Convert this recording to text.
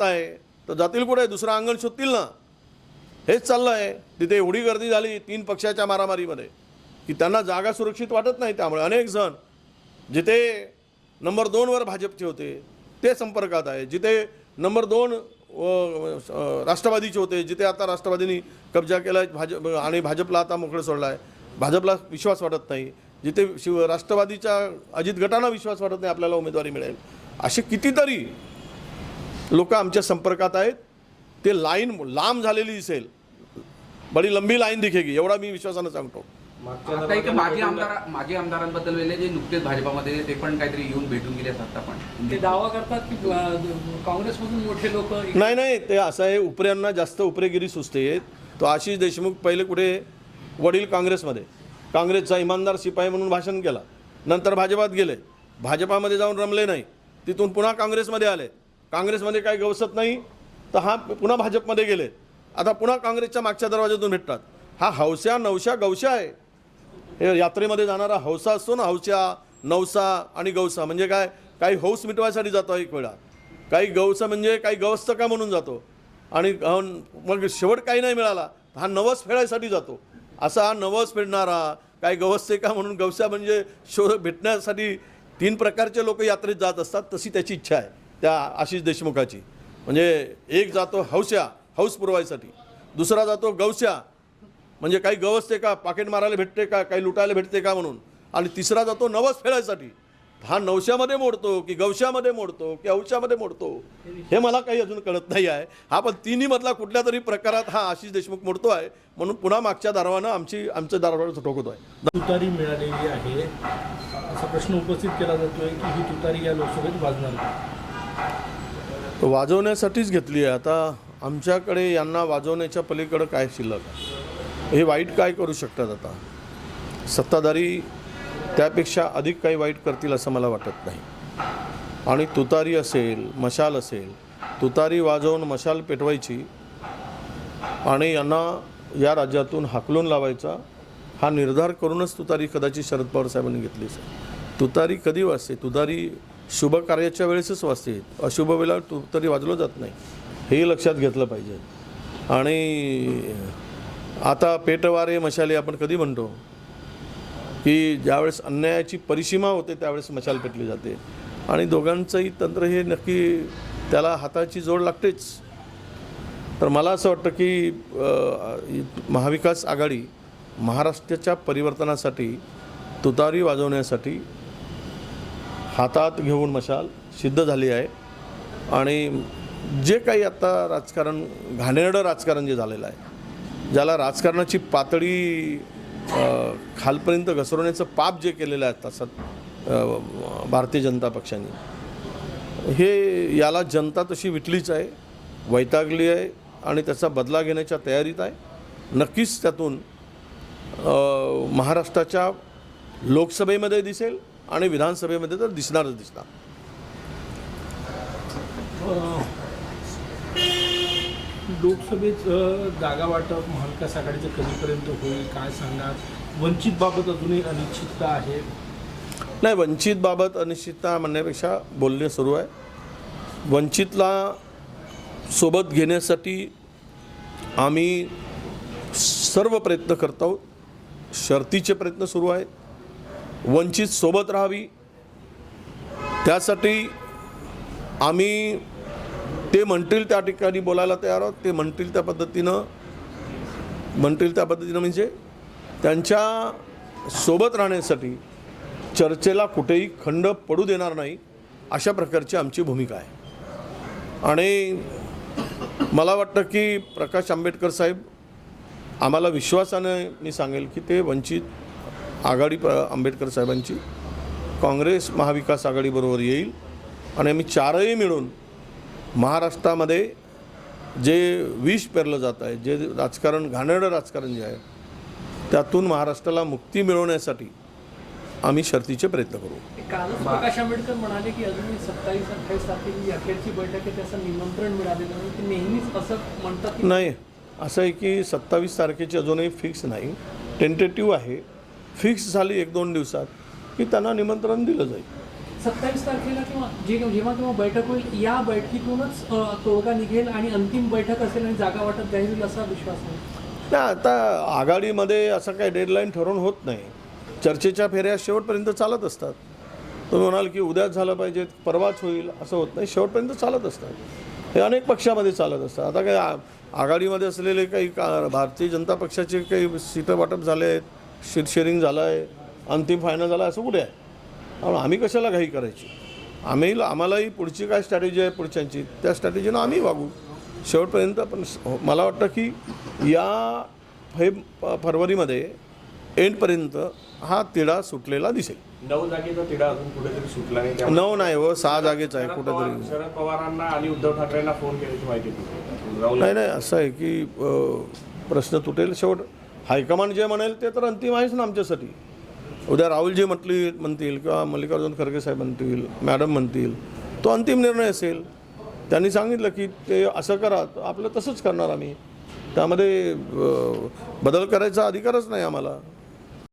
आहे तर जातील कुठे? दुसरं अंगण शोधतील ना. हेच चाललं आहे तिथे एवढी गर्दी झाली तीन पक्षाच्या मारामारीमध्ये की त्यांना जागा सुरक्षित वाटत नाही त्यामुळे अनेक जण जिथे नंबर दोनवर भाजपचे होते ते संपर्कात आहे. जिथे नंबर दोन राष्ट्रवादीचे होते जिथे आता राष्ट्रवादीनी कब्जा केला आहे भाजप आणि भाजपला आता मोकळं सोडलं आहे भाजपला विश्वास वाटत नाही. जिथे शिव राष्ट्रवादीच्या अजित गटांना विश्वास वाटत नाही आपल्याला उमेदवारी मिळेल. असे कितीतरी लोक आमच्या संपर्कात आहेत. ते लाईन लांब झालेली दिसेल. बडी लंबी लाईन दिखेगी एवढा मी विश्वासानं सांगतो. माजी आमदार माजी आमदारांबद्दल जे नुकतेच भाजपामध्ये ते पण काहीतरी येऊन भेटून गेले असतात आपण ते दावा करतात की काँग्रेसमधून मोठे लोक नाही नाही ते असं आहे उपऱ्यांना जास्त उपरेगिरी सुचते. तो आशिष देशमुख पहिले कुठे? वडील काँग्रेसमध्ये. काँग्रेसचा इमानदार शिपाई म्हणून भाषण केला. नंतर भाजपात गेले. भाजपामध्ये जाऊन रमले नाही. तिथून पुन्हा काँग्रेसमध्ये आले. काँग्रेसमध्ये काही गवसत नाही तर हा पुन्हा भाजपमध्ये गेले. आता पुन्हा काँग्रेसच्या मागच्या दरवाज्यातून भेटतात. हा हौस्या नवशा गवशा आहे. हे यात्रेमध्ये जाणारा हौसा असतो ना हौस्या नवसा आणि गवसा म्हणजे काय? काही हौस मिटवायसाठी जातो एक वेळा. काही गवसा म्हणजे काही गवस्त का म्हणून जातो. आणि मग शेवट काही नाही मिळाला हा नवस फेडायसाठी जातो. असा हा नवस फेडणारा काही गवस्ते का म्हणून गवसा म्हणजे शोध भेटण्यासाठी तीन प्रकारचे लोक यात्रेत जात असतात तशी त्याची इच्छा आहे. त्या आशिष देशमुखाची. म्हणजे एक जातो हौस्या हौस पुरवायसाठी. दुसरा जातो गवस्या म्हणजे काही गवसते का पाकिट मारायला भेटते का काही लुटायला भेटते का म्हणून. आणि तिसरा जातो नवस फेडायसाठी. हा नवश्यामध्ये मोडतो की गवशामध्ये मोडतो की औशामध्ये मोडतो? हे मला काही अजून कळत नाही आहे. हा पण तिन्ही मधला कुठल्या तरी प्रकारात हा आशिष देशमुख मोडतो आहे. म्हणून पुन्हा मागच्या दारवानं आमची आमचं दारवाड ठोकतो आहे. तुतारी मिळालेली आहे. असा प्रश्न उपस्थित केला जातोय की ही तुतारी या लोकसभेत वाजणार नाही. वाजवण्यासाठीच घेतली आहे. आता आमच्याकडे यांना वाजवण्याच्या पलीकडं काय शिल्लक? हे वाईट काय करू शकतात आता? सत्ताधारी त्यापेक्षा अधिक काही वाईट करतील असं मला वाटत नाही. आणि तुतारी असेल मशाल असेल तुतारी वाजवून मशाल पेटवायची आणि यांना या राज्यातून हाकलून लावायचा हा निर्धार करूनच तुतारी कदाचित शरद पवार साहेबांनी घेतली तुतारी कधी वाजते? तुतारी शुभ कार्याच्या वेळेसच वाचते. अशुभ वेळेला तरी वाजलं जात नाही. हे लक्षात घेतलं पाहिजे. आणि आता पेटवारे मशाले आपण कधी म्हणतो? की ज्यावेळेस अन्यायाची परिसीमा होते त्यावेळेस मशाल पेटली जाते. आणि दोघांचंही तंत्र हे नक्की त्याला हाताची जोड लागतेच. तर मला असं वाटतं की महाविकास आघाडी महाराष्ट्राच्या परिवर्तनासाठी तुतारी वाजवण्यासाठी हातात घेऊन मशाल सिद्ध झाली आहे. आणि जे काही आता राजकारण घाणेरडं राजकारण जे झालेलं आहे ज्याला राजकारणाची पातळी खालपर्यंत घसरवण्याचं पाप जे केलेलं आहे तसं भारतीय जनता पक्षाने हे याला जनता तशी विटलीच आहे वैतागली आहे आणि त्याचा बदला घेण्याच्या तयारीत आहे. नक्कीच त्यातून महाराष्ट्राच्या लोकसभेमध्ये दिसेल आणि विधानसभेमध्ये तर दिसणारच दिसणार. लोकसभेत जागा वाटप महाविकास आघाडीचं कधीपर्यंत होईल काय सांगणार? वंचित बाबत अजूनही अनिश्चितता आहे? नाही वंचितबाबत अनिश्चितता म्हणण्यापेक्षा बोलणे सुरू आहे. वंचितला सोबत घेण्यासाठी आम्ही सर्व प्रयत्न करत आहोत. शर्तीचे प्रयत्न सुरू आहेत. वंचित सोबत राहावी. त्यासाठी आम्ही ते म्हणतील त्या ठिकाणी बोलायला तयार आहोत. ते म्हणतील त्या पद्धतीनं म्हणतील त्या पद्धतीनं म्हणजे त्यांच्यासोबत राहण्यासाठी चर्चेला कुठेही खंड पडू देणार नाही अशा प्रकारची आमची भूमिका आहे. आणि मला वाटतं की प्रकाश आंबेडकर साहेब आम्हाला विश्वासाने मी सांगेल की ते वंचित आघाडी आंबेडकर साहेबांची. काँग्रेस महाविकास आघाडीबरोबर येईल. आणि आम्ही चारही मिळून महाराष्ट्रामध्ये जे विष पेरलं जात आहे जे राजकारण घाणेरडं राजकारण जे आहे त्यातून महाराष्ट्राला मुक्ती मिळवण्यासाठी आम्ही शर्तीचे प्रयत्न करू. कालच प्रकाश आंबेडकर म्हणाले की अजूनही सत्तावीस अठ्ठावीस तारखेची अखेरची बैठक आहे त्याचं निमंत्रण मिळालेलं नाही. ते नेहमीच असं म्हणतात नाही असं आहे की सत्तावीस तारखेची अजूनही फिक्स नाही. टेंटेटिव्ह आहे. फिक्स झाली एक दोन दिवसात की त्यांना निमंत्रण दिलं जाईल. सत्तावीस तारखेला किंवा जे जेव्हा केव्हा बैठक होईल या बैठकीतूनच तोडगा निघेल आणि अंतिम बैठक असेल आणि जागा वाटप जाहीर होईल असा विश्वास आहे. नाही आता आघाडीमध्ये असं काही डेडलाईन ठरवून होत नाही. चर्चेच्या फेऱ्या शेवटपर्यंत चालत असतात. तुम्ही म्हणाल की उद्याच झालं पाहिजे परवाच होईल असं होत नाही. शेवटपर्यंत चालत असतात. हे अनेक पक्षामध्ये चालत असतात. आता काही आघाडीमध्ये असलेले काही का भारतीय जनता पक्षाचे काही सीटं वाटप झाले आहेत. शीट शेअरिंग झालं आहे अंतिम फायनल झालं आहे असं कुठे आहे? त्यामुळे आम्ही कशाला घाई करायची? आम्ही आम्हालाही पुढची काय स्ट्रॅटेजी आहे पुढच्यांची? त्या स्ट्रॅटेजीनं आम्ही वागू. शेवटपर्यंत पण स- मला वाटतं की या फे फरवरीमध्ये एंडपर्यंत हा तिढा सुटलेला दिसेल. नऊ जागेचा तिढा अजून कुठेतरी सुटला नाही नऊ नाही व सहा जागेच आहे कुठेतरी. शरद पवारांना आणि उद्धव ठाकरेंना फोन केल्याची माहिती नाही नाही असं आहे की प्रश्न तुटेल शेवट. हायकमांड जे म्हणेल ते तर अंतिम आहेच ना आमच्यासाठी. उद्या राहुलजी म्हटली म्हणतील किंवा मल्लिकार्जुन खरगे साहेब म्हणतील मॅडम म्हणतील तो अंतिम निर्णय असेल. त्यांनी सांगितलं की ते असं करा आपलं तसंच करणार आम्ही. त्यामध्ये बदल करायचा अधिकारच नाही आम्हाला.